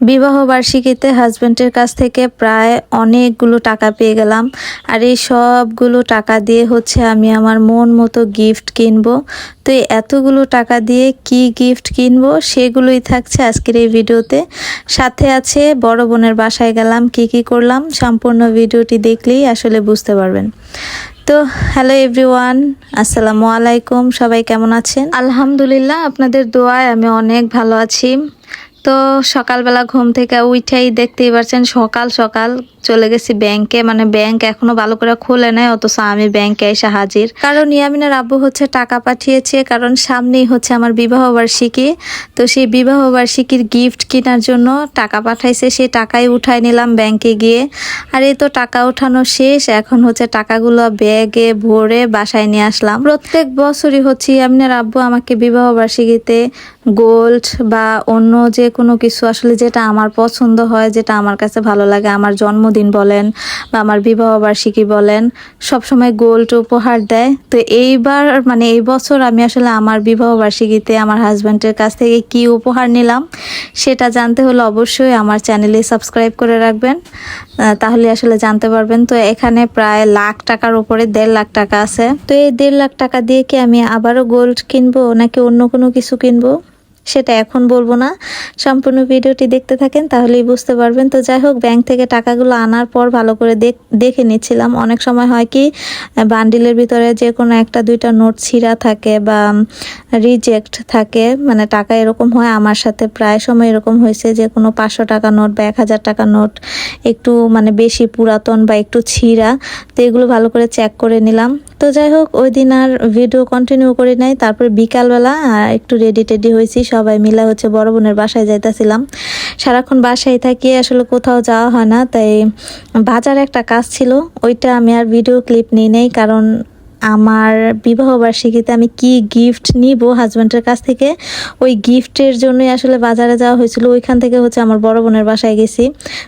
বিবাহ বার্ষিকীতে হাজবেন্ডের কাছ থেকে প্রায় অনেকগুলো টাকা পেয়ে গেলাম। আর এই সবগুলো টাকা দিয়ে হচ্ছে আমি আমার মন মতো গিফট কিনবো। তো এতগুলো টাকা দিয়ে কি গিফট কিনবো সেগুলোই থাকছে আজকের এই ভিডিওতে। সাথে আছে বড় বোনের বাসায় গেলাম, কি কি করলাম সম্পূর্ণ ভিডিওটি দেখলেই আসলে বুঝতে পারবেন। তো হ্যালো এভরিওয়ান আসসালামু আলাইকুম, সবাই কেমন আছেন? আলহামদুলিল্লাহ, আপনাদের দোয়ায় আমি অনেক ভালো আছি। তো সকালবেলা ঘুম থেকে উঠেই দেখতেই পারছেন সকাল সকাল চলে গেছি ব্যাংকে মানে ব্যাংক এখনও ভালো করে খোলে নেয় অথচ আমি ব্যাংকে এসে হাজির। কারণ ইয়ামিনের আব্বু হচ্ছে টাকা পাঠিয়েছে, কারণ সামনেই হচ্ছে আমার বিবাহ বার্ষিকী। তো সেই বিবাহ বার্ষিকীর গিফট কেনার জন্য টাকা পাঠাইছে সেই টাকাই উঠাই নিলাম ব্যাংকে গিয়ে। আর এই তো টাকা উঠানো শেষ, এখন হচ্ছে টাকাগুলো ব্যাগে ভরে বাসায় নিয়ে আসলাম। প্রত্যেক বছরই হচ্ছে ইয়ামিনের আব্বু আমাকে বিবাহ বার্ষিকীতে গোল্ড বা অন্য যে কোনো কিছু আসলে যেটা আমার পছন্দ হয়, যেটা আমার কাছে ভালো লাগে, আমার জন্মদিন বলেন বা আমার বিবাহ বার্ষিকী বলেন, সবসময় গোল্ড উপহার দেয়। তো এইবার মানে এই বছর আমি আসলে আমার বিবাহ বার্ষিকীতে আমার হাজব্যান্ডের কাছ থেকে কি উপহার নিলাম, সেটা জানতে হলে অবশ্যই আমার চ্যানেলে সাবস্ক্রাইব করে রাখবেন। তাহলে আসলে জানতে পারবেন। তো এখানে প্রায় লাখ টাকার উপরে দেড় লাখ টাকা আছে। তো এই দেড় লাখ টাকা দিয়ে কি আমি আবারও গোল্ড কিনবো, নাকি অন্য কোনো কিছু কিনবো? সেটা এখন বলব না। সম্পূর্ণ ভিডিওটি দেখতে থাকেন, তাহলেই বুঝতে পারবেন। তো যাই হোক, ব্যাংক থেকে টাকাগুলো আনার পর ভালো করে দেখ- নিচ্ছিলাম। অনেক সময় হয় কি, বান্ডিলের ভিতরে যে কোনো একটা, দুইটা নোট ছিঁড়া থাকে বা রিজেক্ট থাকে মানে টাকা এরকম হয় আমার সাথে। প্রায় সময় এরকম হয়েছে যে, কোনো পাঁচশো টাকা নোট বা এক হাজার টাকা নোট একটু মানে বেশি পুরাতন বা একটু ছিঁড়া, তো এগুলো ভালো করে চেক করে নিলাম। তো যাই হোক, ওই দিন আর ভিডিও কন্টিনিউ করি নাই। তারপরে বিকালবেলা একটু রেডি টেডি হয়েছি। সবাই মিলা হচ্ছে বড় বোনের বাসায় যাইতেছিলাম। সারাক্ষণ বাসায় থাকি, আসলে কোথাও যাওয়া হয় না। তাই বাজারে একটা কাজ ছিল, ওইটা আমি আর ভিডিও ক্লিপ নিই নেই, কারণ আমার বিবাহবার্ষিকীতে আমি কি গিফট নিব হাজব্যান্ডের কাছ থেকে? ওই গিফটের জন্যই আসলে বাজারে যাওয়া হয়েছিল। ওইখান থেকে হচ্ছে আমার বড় বোনের বাসায় গেছি।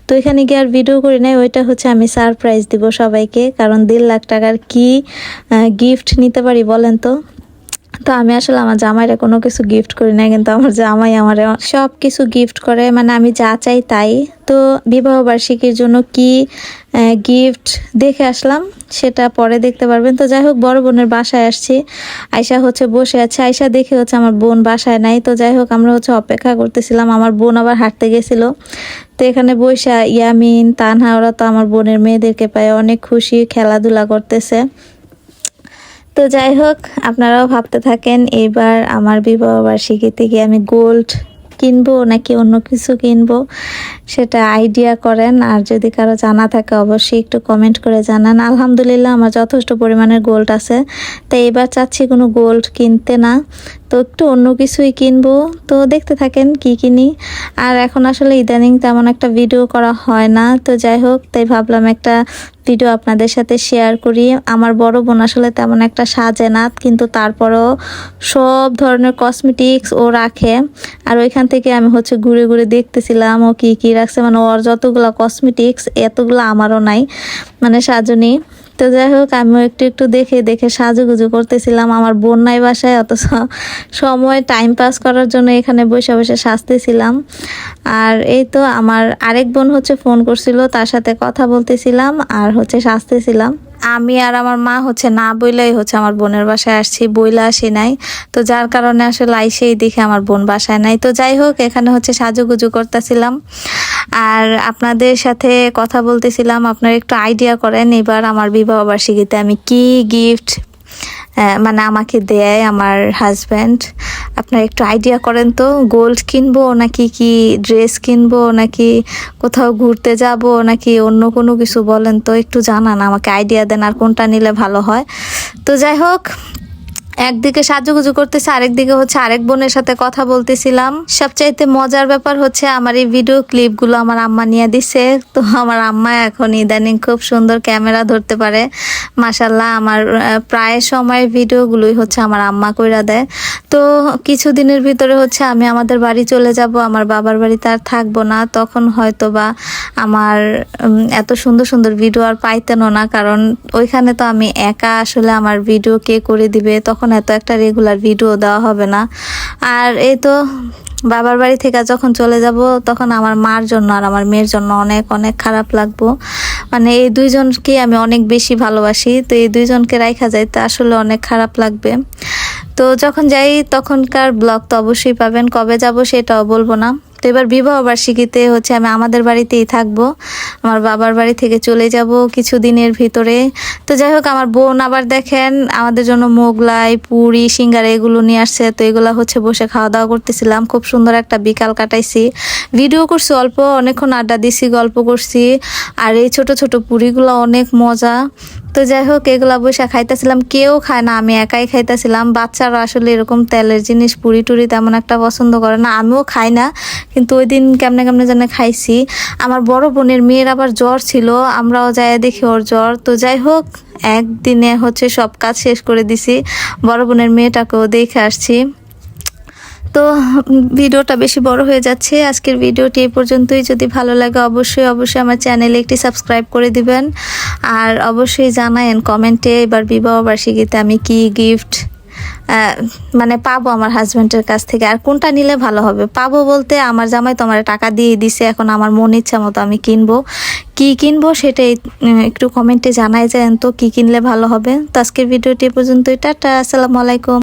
তো ওইখানে গিয়ে আর ভিডিও করি নাই। ওইটা হচ্ছে আমি সারপ্রাইজ দিব সবাইকে। কারণ দেড় লাখ টাকার কি গিফট নিতে পারি বলেন তো? তো আমি আসলে আমার জামাইরা কোনো কিছু গিফট করি না কিন্তু আমার জামাই আমার সব কিছু গিফট করে মানে আমি যা চাই তাই। তো বিবাহ বার্ষিকীর জন্য কি গিফট দেখে আসলাম, সেটা পরে দেখতে পারবেন। তো যাই হোক, বড় বোনের বাসায় আসছি। আয়সা হচ্ছে বসে আছে আয়সা দেখে হচ্ছে আমার বোন বাসায় নাই। তো যাই হোক, আমরা হচ্ছে অপেক্ষা করতেছিলাম, আমার বোন আবার হাঁটতে গেছিল। তো এখানে বৈশা ইয়ামিন, তানহা, ওরা তো আমার বোনের মেয়েদেরকে পায়, অনেক খুশি, খেলাধুলা করতেছে। তো যাই হোক, আপনারাও ভাবতে থাকেন, এবার আমার বিবাহ বার্ষিকীতে গিয়ে আমি গোল্ড কিনবো নাকি অন্য কিছু কিনবো? সেটা আইডিয়া করেন, আর যদি কারও জানা থাকে অবশ্যই একটু কমেন্ট করে জানান। আলহামদুলিল্লাহ আমার যথেষ্ট পরিমাণের গোল্ড আছে। তাই এবার চাচ্ছি কোনো গোল্ড কিনতে না। তো একটু অন্য কিছুই কিনবো। তো দেখতে থাকেন কি কিনি। আর এখন আসলে ইদানিং তেমন একটা ভিডিও করা হয় না। তো যাই হোক, তাই ভাবলাম একটা ভিডিও আপনাদের সাথে শেয়ার করি। আমার বড় বোন আসলে তেমন একটা সাজে না, কিন্তু তারপরেও সব ধরনের কসমেটিক্স ও রাখে। আর ওইখান থেকে আমি হচ্ছে ঘুরে ঘুরে দেখতেছিলাম ও কি কি রাখছে মানে ওর যতগুলো কসমেটিক্স এতগুলো আমারও নাই মানে সাজনি। তো যাই হোক, আমিও একটু একটু দেখে দেখে সাজুগুজু করতেছিলাম। আমার বোন নাই বাসায়, অথচ সময় টাইম পাস করার জন্য এখানে বসে বসে সাজতেছিলাম। আর এই তো আমার আরেক বোন হচ্ছে ফোন করছিল, তার সাথে কথা বলতেছিলাম আর হচ্ছে সাজতেছিলাম। আমি আর আমার মা হচ্ছে না বইলাই হচ্ছে আমার বোনের বাসায় আসছি, বইলা আসি নাই। তো যার কারণে আসলে আইসেই দেখে আমার বোন বাসায় নাই। তো যাই হোক, এখানে হচ্ছে সাজুগুজু করতেছিলাম। আর আপনাদের সাথে কথা বলতেছিলাম, আপনারা একটু আইডিয়া করেন এবার আমার বিবাহ বার্ষিকীতে আমি কি গিফট মানে আমাকে দেয় আমার হাজব্যান্ড আপনারা একটু আইডিয়া করেন তো গোল্ড কিনবো নাকি কি ড্রেস কিনবো নাকি কোথাও ঘুরতে যাব নাকি অন্য কোনো কিছু বলেন তো, একটু জানান, আমাকে আইডিয়া দেন আর কোনটা নিলে ভালো হয়। তো যাই হোক একদিকে সাজুগুজু করতেছে, আরেকদিকে হচ্ছে আরেক বোনের সাথে কথা বলতেছিলাম। সবচাইতে মজার ব্যাপার হচ্ছে আমার এই ভিডিও ক্লিপগুলো আমার আম্মা নিয়ে দিছে। তো আমার আম্মা এখন ইদানিং খুব সুন্দর ক্যামেরা ধরতে পারে। মাসাল্লাহ আমার প্রায় সময় ভিডিওগুলোই হচ্ছে আমার আম্মা কইরা দেয়। তো কিছুদিনের ভিতরে হচ্ছে আমি আমাদের বাড়ি চলে যাব, আমার বাবার বাড়িতে আর থাকব না। তখন হয়তো বা আমার এত সুন্দর সুন্দর ভিডিও আর পাইতেনও না, কারণ ওইখানে তো আমি একা আসলে আমার ভিডিও কে করে দিবে। তখন এত একটা রেগুলার ভিডিও দেওয়া হবে না। আর এই তো বাবার বাড়ি থেকে যখন চলে যাব, তখন আমার মার জন্য আর আমার মেয়ের জন্য অনেক অনেক খারাপ লাগবো। মানে এই দুইজনকে আমি অনেক বেশি ভালোবাসি। তো এই দুইজনকে রাখা যায় তো আসলে অনেক খারাপ লাগবে। তো যখন যাই, তখনকার ব্লগ তো অবশ্যই পাবেন। কবে যাব সেটাও বলব না। তো এবার বিবাহ বার্ষিকীতে হচ্ছে আমি আমাদের বাড়িতেই থাকব। আমার বাবার বাড়ি থেকে চলে যাব কিছু দিনের ভিতরে। তো যাই হোক, আমার বোন আবার দেখেন, আমাদের জন্য মোগলাই, পুরি, সিঙ্গারা এগুলো নিয়ে আসছে। তো এগুলো হচ্ছে বসে খাওয়া দাওয়া করতেছিলাম। খুব সুন্দর একটা বিকাল কাটাইছি। ভিডিও করছি অল্প, অনেকক্ষণ আড্ডা দিছি, গল্প করছি। আর এই ছোট ছোট পুরিগুলো অনেক মজা। তো যাই হোক, এগুলা বসে খাইতেছিলাম। কেউ খায় না, আমি একাই খাইতেছিলাম। বাচ্চারা আসলে এরকম তেলের জিনিস, পুরি টুরি তেমন একটা পছন্দ করে না। আমিও খাই না, কিন্তু ওই দিন কেমনে কেমনে যেন খাইছি। আমার বড় বোনের মেয়ের আবার জ্বর ছিল, আমরাও যাই দেখি ওর জ্বর। তো যাই হোক, একদিনে হচ্ছে সব কাজ শেষ করে দিছি। বড় বোনের মেয়েটাকেও দেখে আসছি। তো ভিডিওটা বেশি বড় হয়ে যাচ্ছে। আজকের ভিডিওটি এই পর্যন্তই। যদি ভালো লাগে অবশ্যই অবশ্যই আমার চ্যানেলে একটি সাবস্ক্রাইব করে দিবেন। আর অবশ্যই জানায়েন কমেন্টে এবার বিবাহ বার্ষিকীতে আমি কি গিফট মানে পাবো আমার হাজব্যান্ডের কাছ থেকে। আর কোনটা নিলে ভালো হবে? পাবো বলতে আমার জামাই তো আমার টাকা দিয়ে দিছে এখন আমার মন ইচ্ছা মতো আমি কিনবো। কি কিনবো উম, একটু কমেন্টে জানাই যায় তো কি কিনলে ভালো হবে। তো আজকের ভিডিওটি এ পর্যন্তই। টাটা আসসালামু আলাইকুম।